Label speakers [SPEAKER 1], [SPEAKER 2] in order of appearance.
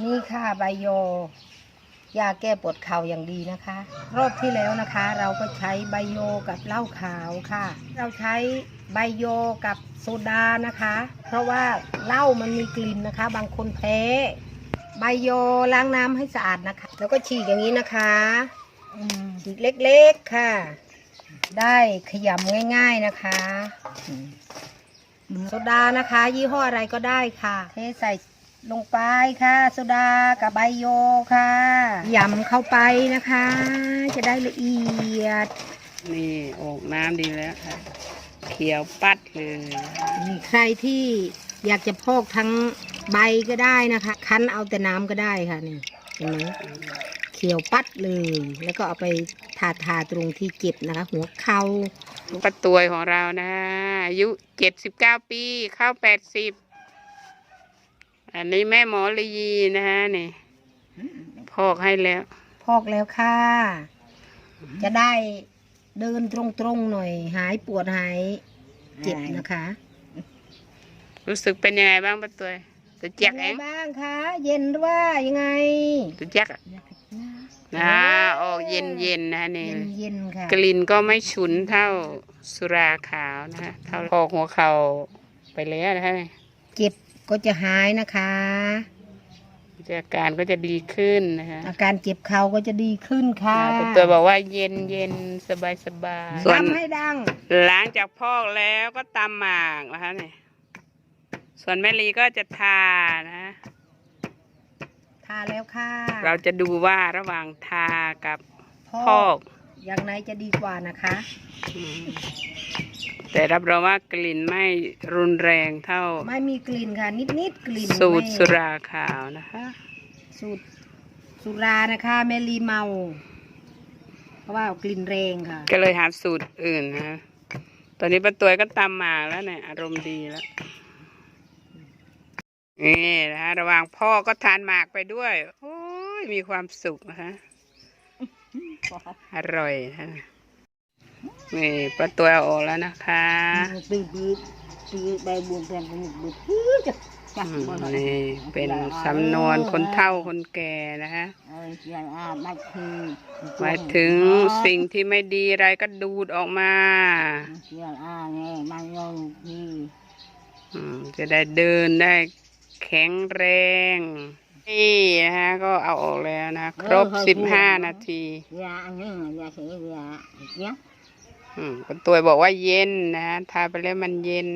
[SPEAKER 1] นี่ค่ะใบโยยาแก้ปวดเข่าอย่างดีนะคะ รอบที่แล้วนะคะ เราก็ใช้ใบโยกับเหล้าขาวค่ะ เราใช้ใบโยกับโซดานะคะ เพราะว่าเหล้ามันมีกลิ่นนะคะ บางคนแพ้ใบโยล้างน้ำให้สะอาดนะคะ แล้วก็ฉีกอย่างนี้นะคะฉีกเล็กๆค่ะ ได้ขยำง่าย ๆนะคะโซดานะคะ ยี่ห้ออะไรก็ได้ค่ะเทใส่ ลงไปค่ะโซดากับใบโยค่ะยำเข้าไปนะคะ จะได้ละเอียด
[SPEAKER 2] นี่โอกน้ำดีแล้วค่ะ เขียวปัดเลย
[SPEAKER 1] นี่ใครที่อยากจะพอกทั้งใบก็ได้นะคะ คั้นเอาแต่น้ำก็ได้ค่ะนี่เห็นไหมเขียวปัดเลย แล้วก็เอาไปทาทาตรงที่เจ็บนะคะ หัวเข่า
[SPEAKER 2] ป้าตวยของเรานะอายุเจ็ดสิบเก้าปี เข้าแปดสิบ อันนี้แม่หมอลีนะฮะนี่พอกให้แล้ว
[SPEAKER 1] พอกแล้วค่ะ จะได้เดินตรงๆหน่อย หายปวดหายเจ็บนะคะ
[SPEAKER 2] รู้สึกเป็นยังไงบ้างป้าตวยตัวแจ๊ก
[SPEAKER 1] เป็น
[SPEAKER 2] เอ
[SPEAKER 1] ไง
[SPEAKER 2] ง
[SPEAKER 1] บ้างคะเย็นหรือว่ายังไง
[SPEAKER 2] ตัวแจ๊กอะนะออกเย็นเย็นๆนะนี่
[SPEAKER 1] เย็นเย็นๆค่ะ
[SPEAKER 2] กลิ่นก็ไม่ฉุนเท่าสุราขาวนะฮะเท่าพอกหัวเข่าไปแล้วนะฮะ
[SPEAKER 1] เจ็บ ก็จะหายนะคะ
[SPEAKER 2] อาการก็จะดีขึ้นนะฮะ
[SPEAKER 1] อาการเจ็บเข่าก็จะดีขึ้นค่ะ
[SPEAKER 2] ป้าตวยบอกว่าเย็นเย็นสบายสบายส่วน
[SPEAKER 1] ทำให้ดัง
[SPEAKER 2] หลังจากพอกแล้วก็ตำหมากนะคะเนี่ยส่วนแม่ลีก็จะทานะ
[SPEAKER 1] ทาแล้วค่ะ
[SPEAKER 2] เราจะดูว่าระหว่างทากับ
[SPEAKER 1] พ
[SPEAKER 2] พ
[SPEAKER 1] อ
[SPEAKER 2] อกก
[SPEAKER 1] อย่างไหนจะดีกว่านะคะ
[SPEAKER 2] อืม แต่รับรองว่ากลิ่นไม่รุนแรงเท่า
[SPEAKER 1] ไม่มีกลิ่นค่ะ นิดนิดๆกลิ่น
[SPEAKER 2] สูตร
[SPEAKER 1] ไม่
[SPEAKER 2] สุราขาวนะคะ
[SPEAKER 1] สูตรสุรานะคะเมลีเมา เพราะว่ากลิ่นแรงค่ะ
[SPEAKER 2] ก็เลยหาสูตรอื่นนะตอนนี้ป้าตวยก็ตำหมากแล้วเนี่ยอารมณ์ดีแล้วนี่นะคะระหว่างพ่อก็ทานหมากไปด้วย โอ้ยมีความสุขนะคะอร่อยนะ นี่ป้าตัวเอาออกแล้วนะคะ
[SPEAKER 1] ปืดปืดปืดใบบุญแทนปืดปืดปืดจะ
[SPEAKER 2] อืมนี่เป็นสำนวนคนเฒ่าคนแก่นะคะ
[SPEAKER 1] เออเสียงอาบัดคือ
[SPEAKER 2] หมายถึงสิ่งที่ไม่ดีอะไรก็ดูดออกมา
[SPEAKER 1] เสียงอาไงมันยงคือ
[SPEAKER 2] อืมจะได้เดินได้แข็งแรง นี่นะคะก็เอาออกแล้วนะ ครบสิบห้านาที
[SPEAKER 1] ยาอันนี้ยาเสียยาเนี้ย
[SPEAKER 2] อืมป้าตัวบอกว่าเย็นนะ ทาไปแล้วมันเย็น